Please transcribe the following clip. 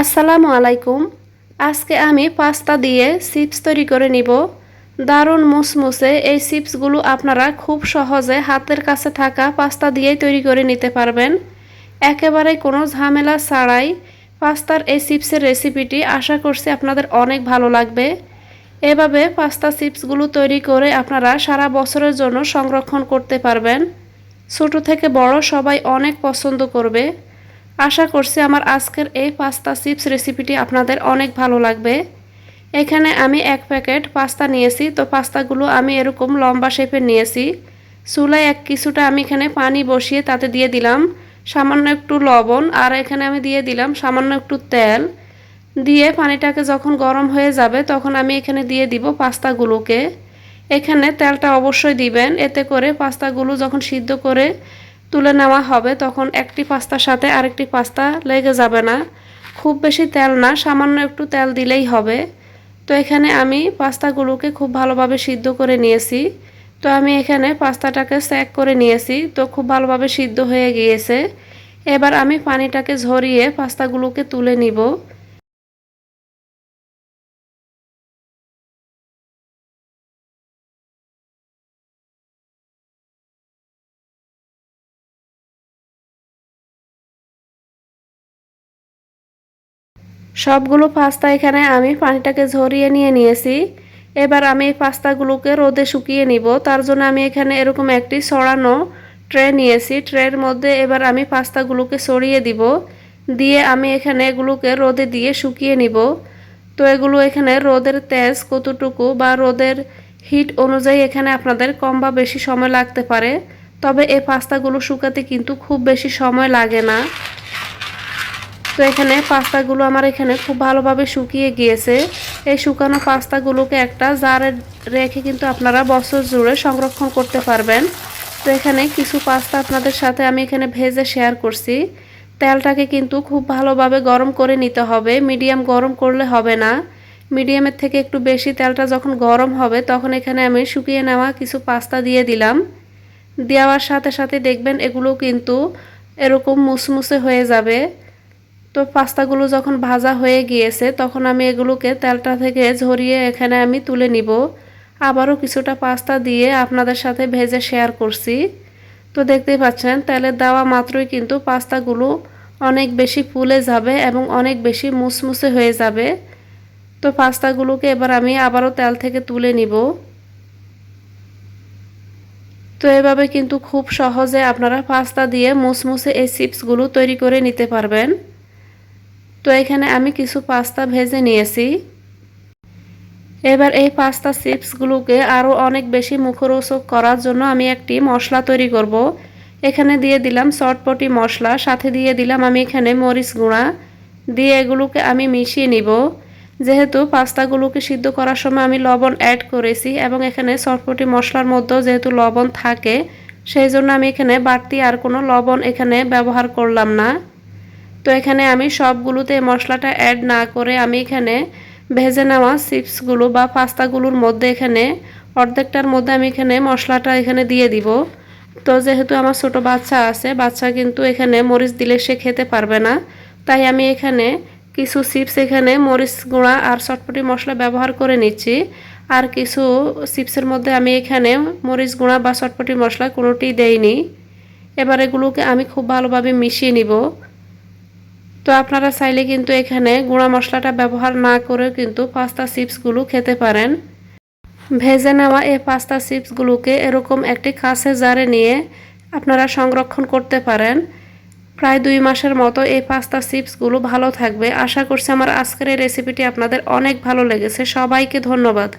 আসসালামু আলাইকুম। আজকে আমি পাস্তা দিয়ে চিপস তৈরি করে নিব। দারুণ মুসমুসে এই চিপসগুলো আপনারা খুব সহজে হাতের কাছে থাকা পাস্তা দিয়েই তৈরি করে নিতে পারবেন। একেবারে কোনো ঝামেলা ছাড়াই পাস্তার এই চিপসের রেসিপিটি আশা করছি আপনাদের অনেক ভালো লাগবে। এভাবে পাস্তা চিপসগুলো তৈরি করে আপনারা সারা বছরের জন্য সংরক্ষণ করতে পারবেন। ছোট থেকে বড় সবাই অনেক পছন্দ করবে। আশা করছি আমার আজকের এই পাস্তা চিপস রেসিপিটি আপনাদের অনেক ভালো লাগবে। এখানে আমি এক প্যাকেট পাস্তা নিয়েছি, তো পাস্তাগুলো আমি এরকম লম্বা শেপে নিয়েছি। চুলায় এক কিছুটা আমি এখানে পানি বসিয়ে তাতে দিয়ে দিলাম, সামান্য একটু লবণ, আর এখানে আমি দিয়ে দিলাম সামান্য একটু তেল। দিয়ে পানিটাকে যখন গরম হয়ে যাবে, তখন আমি এখানে দিয়ে দিব পাস্তাগুলোকে। এখানে তেলটা অবশ্যই দিবেন, এতে করে পাস্তাগুলো যখন সিদ্ধ করে তুলে নেওয়া হবে, তখন একটি পাস্তার সাথে আরেকটি পাস্তা লেগে যাবে না। খুব বেশি তেল না, সামান্য একটু তেল দিলেই হবে। তো এখানে আমি পাস্তাগুলোকে খুব ভালোভাবে সিদ্ধ করে নিয়েছি। তো আমি এখানে পাস্তাটাকে স্যাক করে নিয়েছি, তো খুব ভালোভাবে সিদ্ধ হয়ে গিয়েছে। এবার আমি পানিটাকে ঝরিয়ে পাস্তাগুলোকে তুলে নিব। সবগুলো পাস্তা এখানে আমি পানিটাকে ঝরিয়ে নিয়ে নিয়েছি। এবার আমি এই পাস্তাগুলোকে রোদে শুকিয়ে নিব। তার জন্য আমি এখানে এরকম একটি সরানো ট্রে নিয়েছি। ট্রের মধ্যে এবার আমি পাস্তাগুলোকে সরিয়ে দিব। দিয়ে আমি এখানে এগুলোকে রোদে দিয়ে শুকিয়ে নিব। তো এগুলো এখানে রোদের তেজ কতটুকু বা রোদের হিট অনুযায়ী এখানে আপনাদের কম বা বেশি সময় লাগতে পারে। তবে এই পাস্তাগুলো শুকাতে কিন্তু খুব বেশি সময় লাগে না। তো এখানে পাস্তাগুলো আমার এখানে খুব ভালোভাবে শুকিয়ে গিয়েছে। এই শুকানো পাস্তাগুলোকে একটা জারে রেখে কিন্তু আপনারা বছর জুড়ে সংরক্ষণ করতে পারবেন। তো এখানে কিছু পাস্তা আপনাদের সাথে আমি এখানে ভেজে শেয়ার করছি। তেলটাকে কিন্তু খুব ভালোভাবে গরম করে নিতে হবে। মিডিয়াম গরম করলে হবে না। মিডিয়ামের থেকে একটু বেশি তেলটা যখন গরম হবে, তখন এখানে আমি শুকিয়ে নেওয়া কিছু পাস্তা দিয়ে দিলাম। দেওয়ার সাথে সাথে দেখবেন এগুলো কিন্তু এরকম মুসমুসে হয়ে যাবে। তো পাস্তাগুলো যখন ভাজা হয়ে গিয়েছে, তখন আমি এগুলোকে তেলটা থেকে ঝরিয়ে এখানে আমি তুলে নিব। আবারও কিছুটা পাস্তা দিয়ে আপনাদের সাথে ভেজে শেয়ার করছি। তো দেখতেই পাচ্ছেন, তেলের দেওয়া মাত্রই কিন্তু পাস্তাগুলো অনেক বেশি ফুলে যাবে এবং অনেক বেশি মুসমুসে হয়ে যাবে। তো পাস্তাগুলোকে এবার আমি আবারও তেল থেকে তুলে নিব। তো এভাবে কিন্তু খুব সহজে আপনারা পাস্তা দিয়ে মুসমুসে এই চিপসগুলো তৈরি করে নিতে পারবেন। এখানে আমি কিছু পাস্তা ভেজে নিয়েছি। এবার এই পাস্তা চিপসগুলোকে আরও অনেক বেশি মুখরোচক করার জন্য আমি একটি মশলা তৈরি করব। এখানে দিয়ে দিলাম চটপটি মশলা, সাথে দিয়ে দিলাম আমি এখানে মরিচ গুঁড়া। দিয়ে এগুলোকে আমি মিশিয়ে নিব। যেহেতু পাস্তাগুলোকে সিদ্ধ করার সময় আমি লবণ অ্যাড করেছি এবং এখানে চটপটি মশলার মধ্যেও যেহেতু লবণ থাকে, সেই জন্য আমি এখানে বাড়তি আর কোনো লবণ এখানে ব্যবহার করলাম না। তো এখানে আমি সবগুলোতে মশলাটা অ্যাড না করে আমি এখানে ভেজে নেওয়া চিপসগুলো বা পাস্তাগুলোর মধ্যে এখানে অর্ধেকটার মধ্যে আমি এখানে মশলাটা এখানে দিয়ে দিব। তো যেহেতু আমার ছোট বাচ্চা আছে, বাচ্চা কিন্তু এখানে মরিচ দিলে সে খেতে পারবে না। তাই আমি এখানে কিছু চিপস এখানে মরিচ গুঁড়া আর চটপটি মশলা ব্যবহার করে নিচ্ছি। আর কিছু চিপসের মধ্যে আমি এখানে মরিচ গুঁড়া বা চটপটি মশলা কোনোটি দেইনি। এবার এগুলোকে আমি খুব ভালোভাবে মিশিয়ে নিব। তো আপনারা চাইলে কিন্তু এখানে গুঁড়া মশলাটা ব্যবহার না করেও কিন্তু পাস্তা চিপসগুলো খেতে পারেন। ভেজে নেওয়া এই পাস্তা চিপসগুলোকে এরকম একটি কাছে জারে নিয়ে আপনারা সংরক্ষণ করতে পারেন। প্রায় দুই মাসের মতো এই পাস্তা চিপসগুলো ভালো থাকবে। আশা করছি আমার আজকের এই রেসিপিটি আপনাদের অনেক ভালো লেগেছে। সবাইকে ধন্যবাদ।